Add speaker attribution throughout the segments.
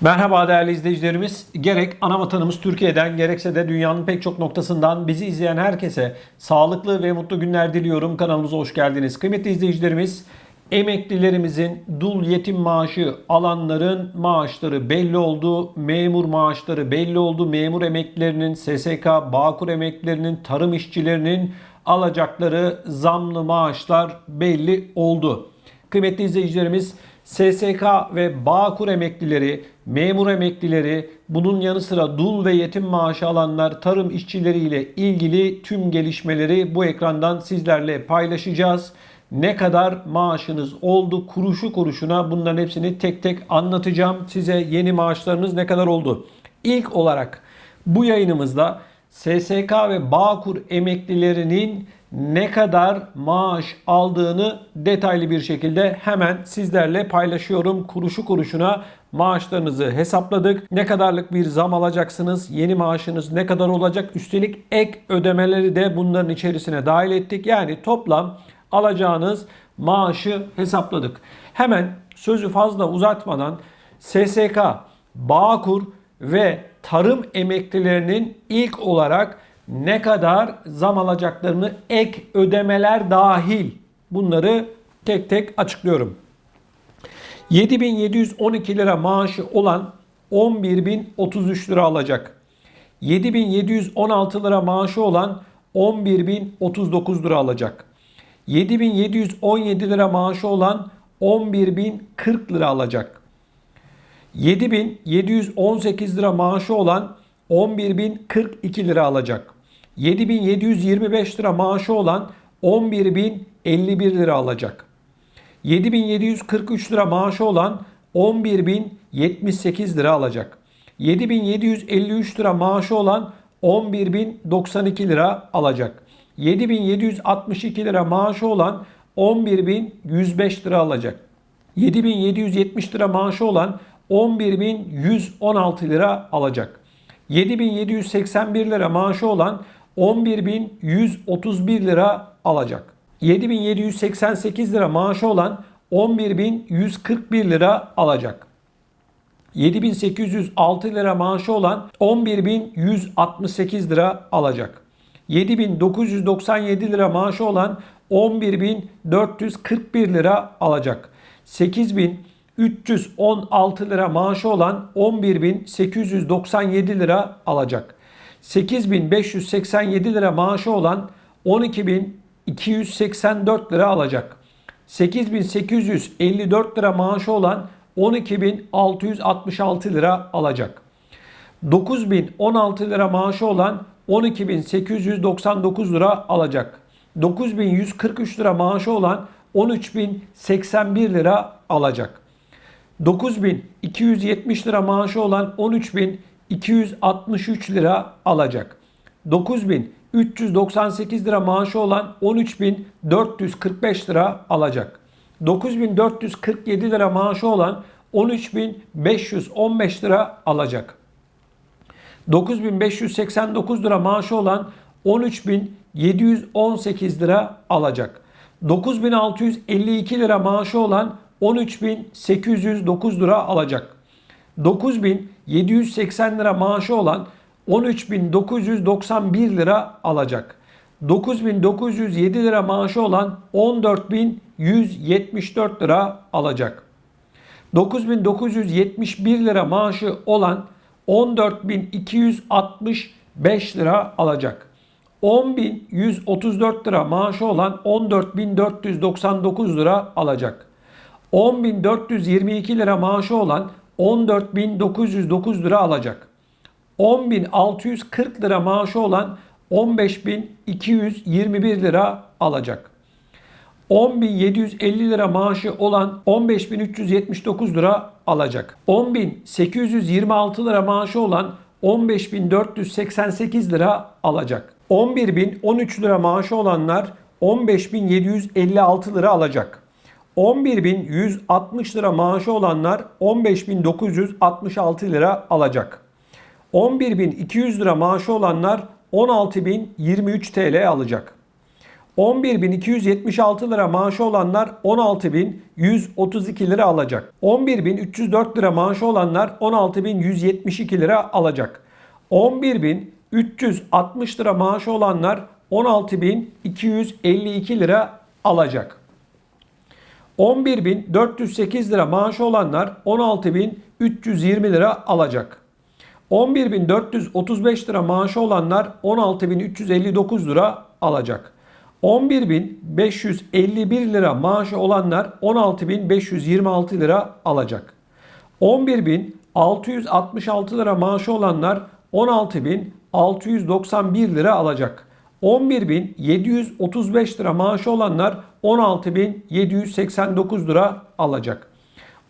Speaker 1: Merhaba değerli izleyicilerimiz. Gerek ana vatanımız Türkiye'den gerekse de dünyanın pek çok noktasından bizi izleyen herkese sağlıklı ve mutlu günler diliyorum. Kanalımıza hoş geldiniz. Kıymetli izleyicilerimiz, emeklilerimizin dul yetim maaşı alanların maaşları belli oldu. Memur maaşları belli oldu. Memur emeklilerinin, SSK, Bağkur emeklilerinin, tarım işçilerinin alacakları zamlı maaşlar belli oldu. Kıymetli izleyicilerimiz, SSK ve Bağkur emeklileri, memur emeklileri, bunun yanı sıra dul ve yetim maaşı alanlar, tarım işçileri ile ilgili tüm gelişmeleri bu ekrandan sizlerle paylaşacağız. Ne kadar maaşınız oldu kuruşu kuruşuna bunların hepsini tek tek anlatacağım. Size yeni maaşlarınız ne kadar oldu? İlk olarak bu yayınımızda SSK ve Bağkur emeklilerinin ne kadar maaş aldığını detaylı bir şekilde hemen sizlerle paylaşıyorum. Kuruşu kuruşuna maaşlarınızı hesapladık. Ne kadarlık bir zam alacaksınız? Yeni maaşınız ne kadar olacak? Üstelik ek ödemeleri de bunların içerisine dahil ettik. Yani toplam alacağınız maaşı hesapladık. Hemen sözü fazla uzatmadan SSK, Bağkur ve tarım emeklilerinin ilk olarak ne kadar zam alacaklarını ek ödemeler dahil bunları tek tek açıklıyorum. 7712 lira maaşı olan 11033 lira alacak. 7716 lira maaşı olan 11039 lira alacak. 7717 lira maaşı olan 11040 lira alacak. 7718 lira maaşı olan 11.042 lira alacak. 7725 lira maaşı olan 11.051 lira alacak. 7743 lira maaşı olan 11.078 lira alacak. 7753 lira maaşı olan 11.092 lira alacak. 7762 lira maaşı olan 11.105 lira alacak. 7770 lira maaşı olan 11.116 lira alacak. 7781 lira maaşı olan 11.131 lira alacak. 7788 lira maaşı olan 11.141 lira alacak. 7806 lira maaşı olan 11.168 lira alacak. 7997 lira maaşı olan 11.441 lira alacak. 8316 lira maaşı olan 11.897 lira alacak. 8587 lira maaşı olan 12.284 lira alacak. 8854 lira maaşı olan 12.666 lira alacak. 9016 lira maaşı olan 12.899 lira alacak. 9143 lira maaşı olan 13.081 lira alacak. 9270 lira maaşı olan 13.263 lira alacak. 9398 lira maaşı olan 13.445 lira alacak. 9447 lira maaşı olan 13.515 lira alacak. 9589 lira maaşı olan 13.718 lira alacak. 9652 lira maaşı olan 13.809 lira alacak. 9.780 lira maaşı olan 13.991 lira alacak. 9.907 lira maaşı olan 14.174 lira alacak. 9.971 lira maaşı olan 14.265 lira alacak. 10.134 lira maaşı olan 14.499 lira alacak. 10.422 lira maaşı olan 14.909 lira alacak. 10.640 lira maaşı olan 15.221 lira alacak. 10.750 lira maaşı olan 15.379 lira alacak. 10.826 lira maaşı olan 15.488 lira alacak. 11.013 lira maaşı olanlar 15.756 lira alacak. 11.160 lira maaşı olanlar 15.966 lira alacak. 11.200 lira maaşı olanlar 16.023 TL alacak. 11.276 lira maaşı olanlar 16.132 lira alacak. 11.304 lira maaşı olanlar 16.172 lira alacak. 11.360 lira maaşı olanlar 16.252 lira alacak. 11.408 lira maaşı olanlar 16.320 lira alacak. 11.435 lira maaşı olanlar 16.359 lira alacak. 11.551 lira maaşı olanlar 16.526 lira alacak. 11.666 lira maaşı olanlar 16.691 lira alacak. 11.735 lira maaşı olanlar 16.789 lira alacak.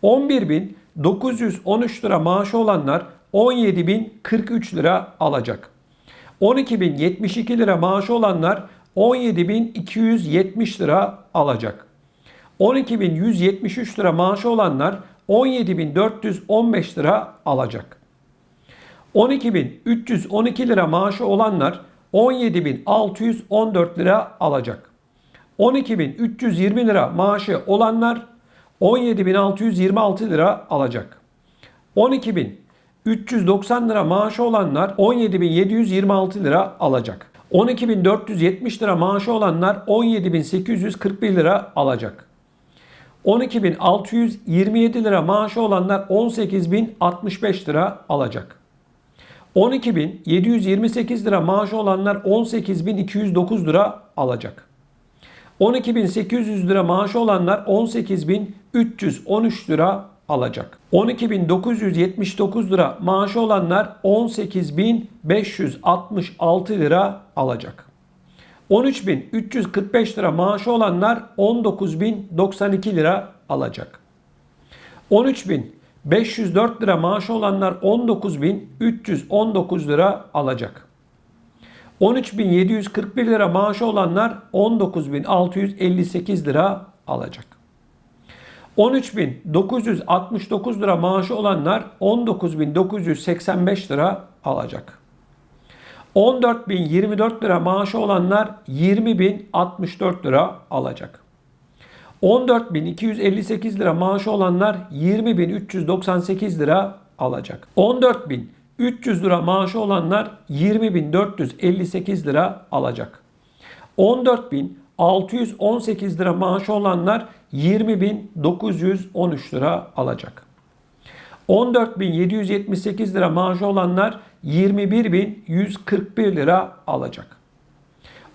Speaker 1: 11.913 lira maaşı olanlar 17.043 lira alacak. 12.072 lira maaşı olanlar 17.270 lira alacak. 12.173 lira maaşı olanlar 17.415 lira alacak. 12.312 lira maaşı olanlar 17.614 lira alacak. 12.320 lira maaşı olanlar 17.626 lira alacak. 12.390 lira maaşı olanlar 17.726 lira alacak. 12.470 lira maaşı olanlar 17.841 lira alacak. 12.627 lira maaşı olanlar 18.065 lira alacak. 12.728 lira maaşı olanlar 18.209 lira alacak. 12.800 lira maaşı olanlar 18.313 lira alacak. 12.979 lira maaşı olanlar 18.566 lira alacak. 13.345 lira maaşı olanlar 19.092 lira alacak. 13.504 lira maaşı olanlar 19.319 lira alacak. 13.741 lira maaşı olanlar 19.658 lira alacak. 13.969 lira maaşı olanlar 19.985 lira alacak. 14.024 lira maaşı olanlar 20.064 lira alacak. 14.258 lira maaşı olanlar 20.398 lira alacak. 14.300 lira maaşı olanlar 20.458 lira alacak. 14.618 lira maaşı olanlar 20.913 lira alacak. 14.778 lira maaşı olanlar 21.141 lira alacak.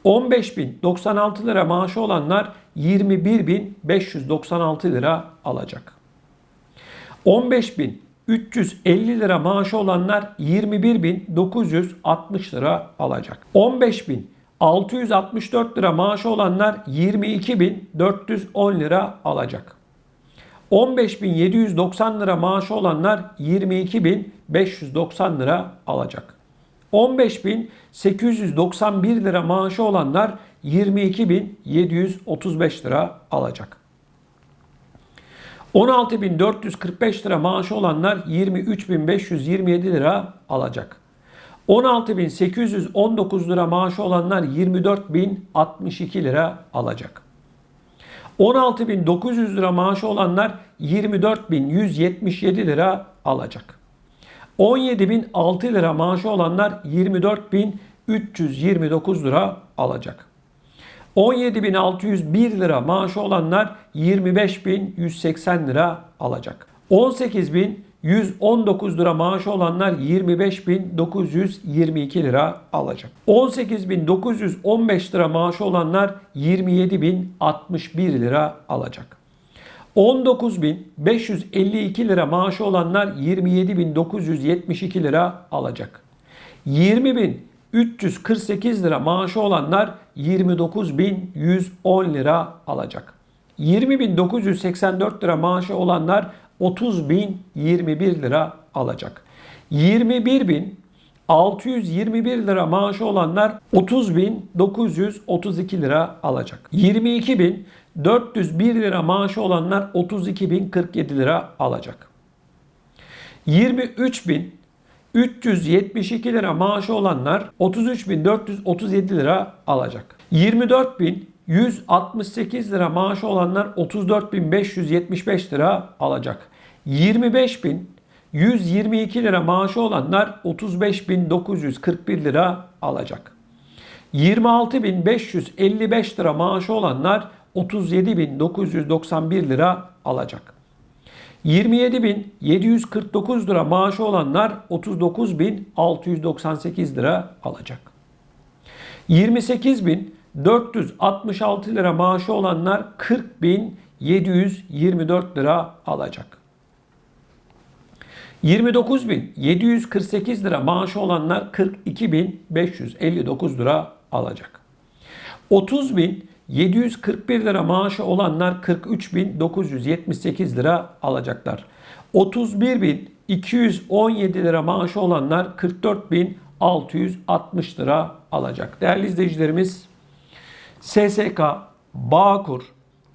Speaker 1: 15.096 lira maaşı olanlar 21.596 lira alacak. 15.350 lira maaşı olanlar 21.960 lira alacak. 15.664 lira maaşı olanlar 22.410 lira alacak. 15.790 lira maaşı olanlar 22.590 lira alacak. 15.891 lira maaşı olanlar 22.735 lira alacak. 16.445 lira maaşı olanlar 23.527 lira alacak. 16.819 lira maaşı olanlar 24.062 lira alacak. 16.900 lira maaşı olanlar 24.177 lira alacak. 17.006 lira maaşı olanlar 24.329 lira alacak. 17.601 lira maaşı olanlar 25.180 lira alacak. 18.119 lira maaşı olanlar 25.922 lira alacak. 18.915 lira maaşı olanlar 27.061 lira alacak. 19.552 lira maaşı olanlar 27.972 lira alacak. 20.348 lira maaşı olanlar 29.110 lira alacak. 20.984 lira maaşı olanlar 30.021 lira alacak. 21.621 lira maaşı olanlar 30.932 lira alacak. 22.401 lira maaşı olanlar 32.047 lira alacak. 23.372 lira maaşı olanlar 33.437 lira alacak. 24.000 168 lira maaşı olanlar 34.575 lira alacak. 25.122 lira maaşı olanlar 35.941 lira alacak. 26.555 lira maaşı olanlar 37.991 lira alacak. 27.749 lira maaşı olanlar 39.698 lira alacak. 28.466 lira maaşı olanlar 40.724 lira alacak. 29.748 lira maaşı olanlar 42.559 lira alacak. 30.741 lira maaşı olanlar 43.978 lira alacaklar. 31.217 lira maaşı olanlar 44.660 lira alacak. Değerli izleyicilerimiz SSK, Bağkur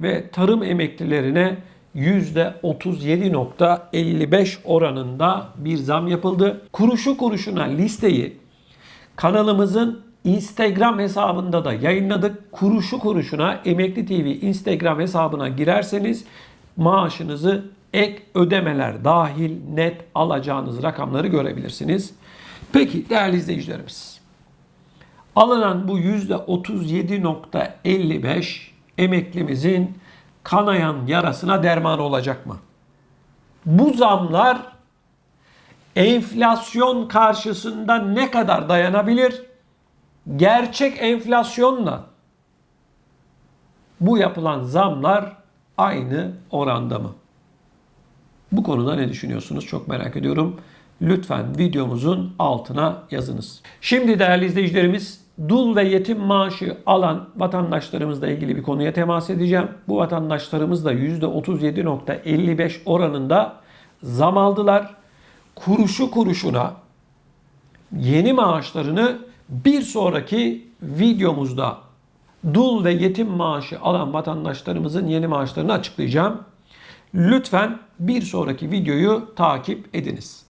Speaker 1: ve tarım emeklilerine %37.55 oranında bir zam yapıldı. Kuruşu kuruşuna listeyi kanalımızın Instagram hesabında da yayınladık. Kuruşu kuruşuna Emekli TV Instagram hesabına girerseniz maaşınızı ek ödemeler dahil net alacağınız rakamları görebilirsiniz. Peki değerli izleyicilerimiz. Alınan bu %37.55 emeklimizin kanayan yarasına derman olacak mı? Bu zamlar enflasyon karşısında ne kadar dayanabilir? Gerçek enflasyonla bu yapılan zamlar aynı oranda mı? Bu konuda ne düşünüyorsunuz? Çok merak ediyorum. Lütfen videomuzun altına yazınız. Şimdi değerli izleyicilerimiz dul ve yetim maaşı alan vatandaşlarımızla ilgili bir konuya temas edeceğim. Bu vatandaşlarımız da %37.55 oranında zam aldılar. Kuruşu kuruşuna yeni maaşlarını bir sonraki videomuzda dul ve yetim maaşı alan vatandaşlarımızın yeni maaşlarını açıklayacağım. Lütfen bir sonraki videoyu takip ediniz.